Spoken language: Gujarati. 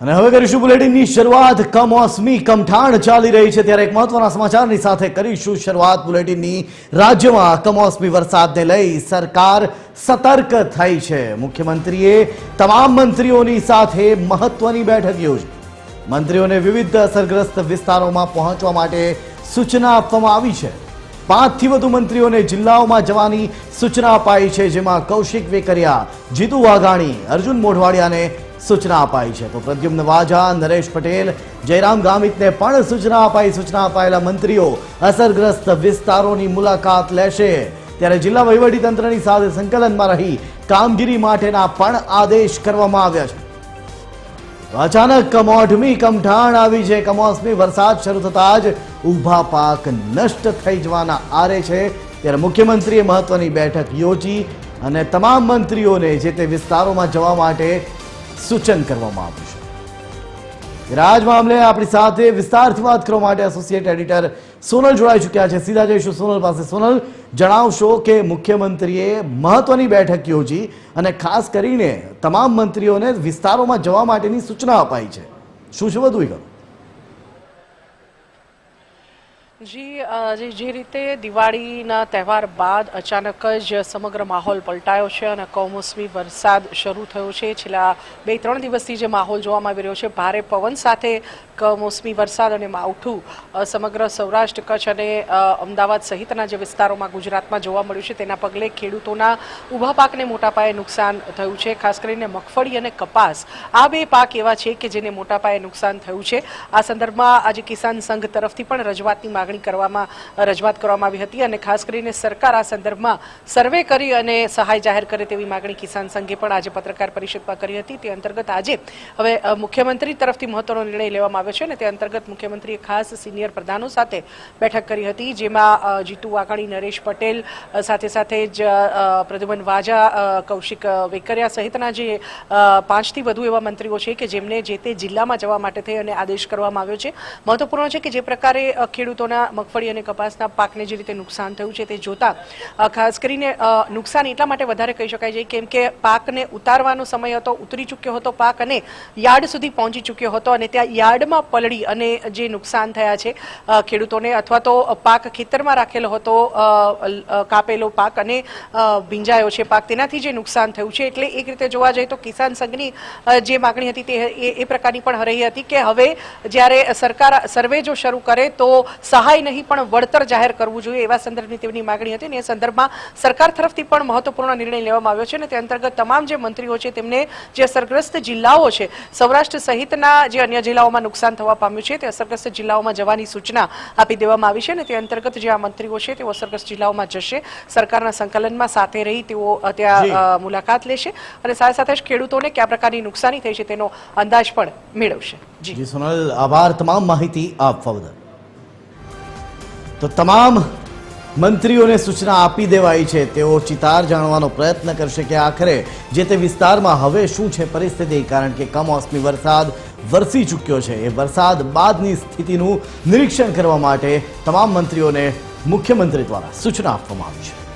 અને હવે કરીશું બુલેટિનની શરૂઆત. કમોસમી કમઠાણ ચાલી રહી છે. ત્યારે એક મહત્વના સમાચારની સાથે કરીશું શરૂઆત બુલેટિનની રાજ્યમાં કમોસમી વરસાદને લઈ સરકાર સતર્ક થઈ છે. મુખ્યમંત્રીએ તમામ મંત્રીઓની સાથે મહત્વની બેઠક યોજી. મંત્રીઓને વિવિધ અસરગ્રસ્ત વિસ્તારોમાં પહોંચવા માટે સૂચના આપવામાં આવી છે. પાંચથી વધુ મંત્રીઓને જિલ્લાઓમાં જવાની સૂચના અપાઈ છે, જેમાં કૌશિક વેકરિયા, જીતુ વાઘાણી, અર્જુન મોઢવાડિયાને સૂચના અપાઈ છે. તો પ્રદ્યુમ્ન વાજા, નરેશ પટેલ, જયરામ ગામિતને પણ સૂચના અપાઈ. સૂચના અપાયેલા મંત્રીઓ અસરગ્રસ્ત વિસ્તારોની મુલાકાત લેશે. ત્યારે જિલ્લા વહીવટીતંત્રની સાથે સંકલનમાં રહી કામગીરી માટેના પણ આદેશ કરવામાં આવ્યા છે. અચાનક કમોઠમી કમઠાણ આવી છે. કમોસમી વરસાદ શરૂ થતા જ ઊભા પાક નષ્ટ થઈ જવાના આરે છે. ત્યારે મુખ્યમંત્રીએ મહત્વની બેઠક યોજી અને તમામ મંત્રીઓને જે તે વિસ્તારોમાં જવા માટે સૂચન કરવામાં આવ્યું છે. રાજ મામલે આપણી સાથે વિસ્તારથી વાત કરવા માટે એસોસિએટ એડિટર સોનલ જોડાઈ ચૂક્યા છે. સીધા જઈશું સોનલ પાસે. સોનલ, જણાવશો કે મુખ્યમંત્રીએ મહત્વની બેઠક યોજી અને ખાસ કરીને તમામ મંત્રીઓને વિસ્તારોમાં જવા માટેની સૂચના અપાઈ છે. શું છે વધુ વિગત? જી જે રીતે દિવાળીના તહેવાર બાદ અચાનક જ સમગ્ર માહોલ પલટાયો છે અને કમોસમી વરસાદ શરૂ થયો છે. છેલ્લા બે, ત્રણ દિવસથી જે માહોલ જોવામાં આવી રહ્યો છે, ભારે પવન સાથે કમોસમી વરસાદ અને માવઠું સમગ્ર સૌરાષ્ટ્ર કચ્છ અને અમદાવાદ સહિતના જે વિસ્તારોમાં ગુજરાતમાં જોવા મળ્યું છે, તેના પગલે ખેડૂતોના ઊભા પાકને મોટા પાયે નુકસાન થયું છે. ખાસ કરીને મગફળી અને કપાસ. આ બે પાક એવા છે કે જેને મોટા પાયે નુકસાન થયું છે. આ સંદર્ભમાં આજે કિસાન સંઘ તરફથી પણ રજૂઆતની માગણી કરવામાં રજૂઆત કરવામાં આવી હતી અને ખાસ કરીને સરકાર આ સંદર્ભમાં સર્વે કરી અને સહાય જાહેર કરે તેવી માગણી કિસાન સંઘે પણ આજે પત્રકાર પરિષદમાં કરી હતી. તે અંતર્ગત આજે હવે મુખ્યમંત્રી તરફથી મહત્વનો નિર્ણય લેવામાં આવ્યો છે અને તે અંતર્ગત મુખ્યમંત્રીએ ખાસ સિનિયર પ્રધાનો સાથે બેઠક કરી હતી જેમાં જીતુ વાઘાણી નરેશ પટેલ સાથે સાથે જ પ્રદ્યુમન વાજા કૌશિક વેકરિયા સહિતના જે પાંચથી વધુ એવા મંત્રીઓ છે કે જેમને જે તે જિલ્લામાં જવા માટે થઈ અને આદેશ કરવામાં આવ્યો છે. મહત્વપૂર્ણ છે કે જે પ્રકારે અ, ખેડૂતોના મગફળી અને કપાસના પાકને જે રીતે નુકસાન થયું છે તે જોતા ખાસ કરીને નુકસાન એટલા માટે વધારે કહી શકાય છે કેમ કે પાકને ઉતારવાનો સમય હતો, ઉતરી ચૂક્યો હતો પાક અને યાર્ડ સુધી પહોંચી ચૂક્યો હતો અને ત્યાં યાર્ડમાં પલળી અને જે નુકસાન થયા છે ખેડૂતોને અથવા તો પાક ખેતરમાં રાખેલો હતો કાપેલો પાક અને ભીંજાયો છે પાક. તેનાથી જે નુકસાન થયું છે એટલે એક રીતે જોવા જઈએ તો કિસાન સંઘની જે માગણી હતી તે એ પ્રકારની પણ રહી હતી કે હવે જ્યારે સરકાર સર્વે જો શરૂ કરે તો સહાય નહીં પણ વળતર જાહેર કરવું જોઈએ એવા સંદર્ભની તેમની માગણી હતી અને એ સંદર્ભમાં સરકાર તરફથી પણ મહત્વપૂર્ણ નિર્ણય લેવામાં આવ્યો છે અને તે અંતર્ગત તમામ જે મંત્રીઓ છે તેમને જે અસરગ્રસ્ત જિલ્લાઓ છે સૌરાષ્ટ્ર સહિતના જે અન્ય જિલ્લાઓમાં નુકસાન થવા પામ્યું છે તે અસરગ્રસ્ત જિલ્લાઓમાં જવાની સૂચના આપી દેવામાં આવી છે અને તે અંતર્ગત જે આ મંત્રીઓ છે તેઓ અસરગ્રસ્ત જિલ્લાઓમાં જશે. સરકારના સંકલનમાં સાથે રહી તેઓ ત્યાં મુલાકાત લેશે અને સાથે સાથે જ ખેડૂતોને કયા પ્રકારની નુકસાની થઈ છે તેનો અંદાજ પણ મેળવશે. જી. સોનલ આભાર. તમામ માહિતી આપવા બદલ તો તમામ મંત્રીઓને સૂચના આપી દેવાઈ છે. તેઓ ચિતાર જાણવાનો પ્રયત્ન કરશે કે આખરે જે તે વિસ્તારમાં હવે શું છે પરિસ્થિતિ, કારણ કે કમોસમી વરસાદ વરસી ચૂક્યો છે. એ વરસાદ બાદની સ્થિતિનું નિરીક્ષણ કરવા માટે તમામ મંત્રીઓને મુખ્યમંત્રી દ્વારા સૂચના આપવામાં આવી છે.